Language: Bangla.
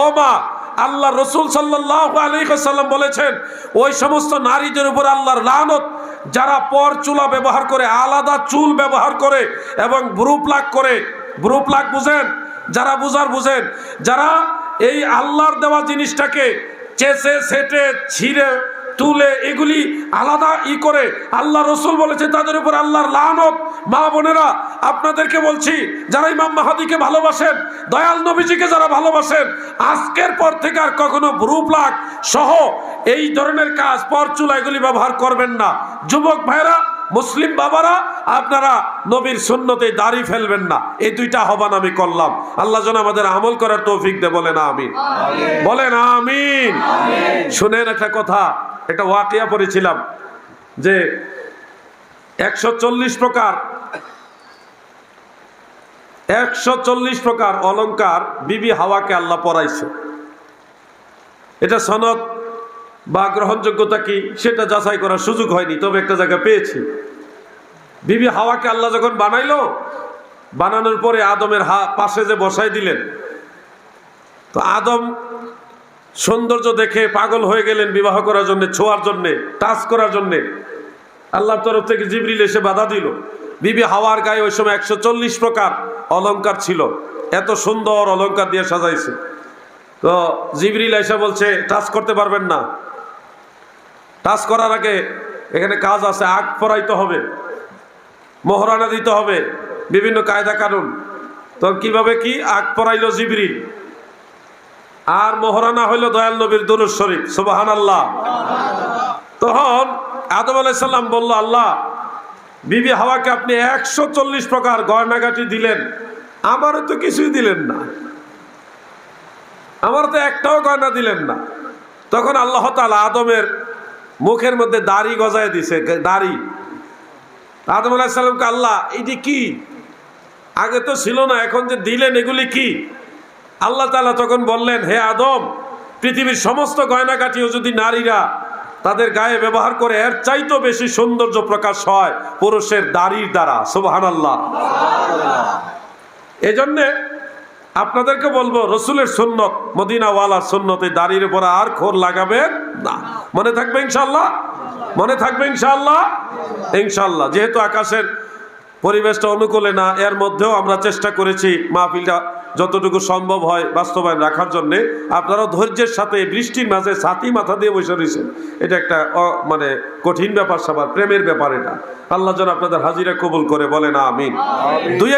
ও মা, আল্লাহ রসুল সাল্লাম বলেছেন, ওই সমস্ত নারীদের উপর আল্লাহর লানত, যারা পর চুলা ব্যবহার করে, আলাদা চুল ব্যবহার করে এবং ব্রু প্লাক করে ব্রু প্লাক বুঝেন? যারা বুঝার বুঝেন, যারা এই আল্লাহর দেওয়া জিনিসটাকে চেষে সেটে ছিঁড়ে তুলে এগুলি আলাদা ই করে আল্লাহ রসুল বলেছে তাদের উপর আল্লাহর লানত। মা বোনেরা আপনাদেরকে বলছি যারা ইমাম মাহাদিকে ভালোবাসেন দয়াল নবীজিকে যারা ভালোবাসেন আজকের পর থেকে আর কখনো ব্রুপ্লাক সহ এই ধরনের কাজ পরচুলা এগুলি ব্যবহার করবেন না। যুবক ভাইরা মুসলিম বাবারা আপনারা নবীর সুন্নতে দাড়ি ফেলবেন না। এই দুইটা হবান আমি করলাম। আল্লাহ যেন আমাদের আমল করার তৌফিক দে বলেন আমিন। বলেন আমিন। শুনেন একটা কথা একটা ওয়াকিয়া পড়েছিলাম যে একশো চল্লিশ প্রকার, একশো চল্লিশ প্রকার অলঙ্কার বিবি হাওয়াকে আল্লাহ পরাইছে। এটা সনদ বা গ্রহণযোগ্যতা কি সেটা যাচাই করার সুযোগ হয়নি, তবে একটা জায়গা পেয়েছি। বিবি হাওয়াকে আল্লাহ যখন বানাইলো, বানানোর পরে আদমের হা পাশে যে বসাই দিলেন, তো আদম সৌন্দর্য দেখে পাগল হয়ে গেলেন বিবাহ করার জন্য, ছোঁয়ার জন্যে, টাচ করার জন্যে। আল্লাহর তরফ থেকে জিবরিল এসে বাধা দিল। বিবি হাওয়ার গায়ে ওই সময় একশো চল্লিশ প্রকার অলংকার ছিল। এত সুন্দর অলংকার দিয়ে সাজাইছে। তো জিবরিল এসে বলছে, টাচ করতে পারবেন না। টাচ করার আগে এখানে কাজ আছে, আগ পরাইতে হবে, মহরানা দিতে হবে, বিভিন্ন কায়দা কানুন। তো কীভাবে কি আগ পরাইলো জিবরিল? আর মোহরানা হইল দয়াল নবীর দুরুজ শরীফ সুবাহান আল্লাহ তখন আদম আলাইসাল্লাম বলল, আল্লাহ, বিবি হাওয়াকে আপনি একশো চল্লিশ প্রকার গয়নাগাটি দিলেন, আমারও তো কিছুই দিলেন না। আমার তো একটাও গয়না দিলেন না। তখন আল্লাহ তালা আদমের মুখের মধ্যে দাড়ি গজায় দিছে, দাড়ি। আদম আলাহিসাল্লামকে আল্লাহ, এটি কি? আগে তো ছিল না, এখন যে দিলেন, এগুলি কি? আল্লাহ তালা তখন বললেন হে আদম পৃথিবীর সমস্ত গয়নাকাঠিও যদি নারীরা তাদের গায়ে ব্যবহার করে এর চাইতো বেশি সৌন্দর্য প্রকাশ হয় পুরুষের দাড়ির দ্বারা। সুবাহান আল্লাহ এজন্যে আপনাদেরকে বলব রসুলের সুন্নত মদিনাওয়ালার সুন্নতে দাড়ির উপর আর খোর লাগাবেন না। মনে থাকবে ইনশাল্লাহ মনে থাকবে ইনশাল্লাহ ইনশাল্লাহ যেহেতু আকাশের পরিবেশটা অনুকূলে না এর মধ্যেও আমরা চেষ্টা করেছি মাহফিলটা যতটুকু সম্ভব হয় বাস্তবায়ন রাখার জন্য। আপনারা ধৈর্যের সাথে বৃষ্টির মাঝে ছাতি মাথা দিয়ে বসে রয়েছেন। এটা একটা অ- মানে কঠিন ব্যাপার সবার প্রেমের ব্যাপার এটা। আল্লাহ যেন আপনাদের হাজিরা কবুল করে বলে না আমিন। দুই এক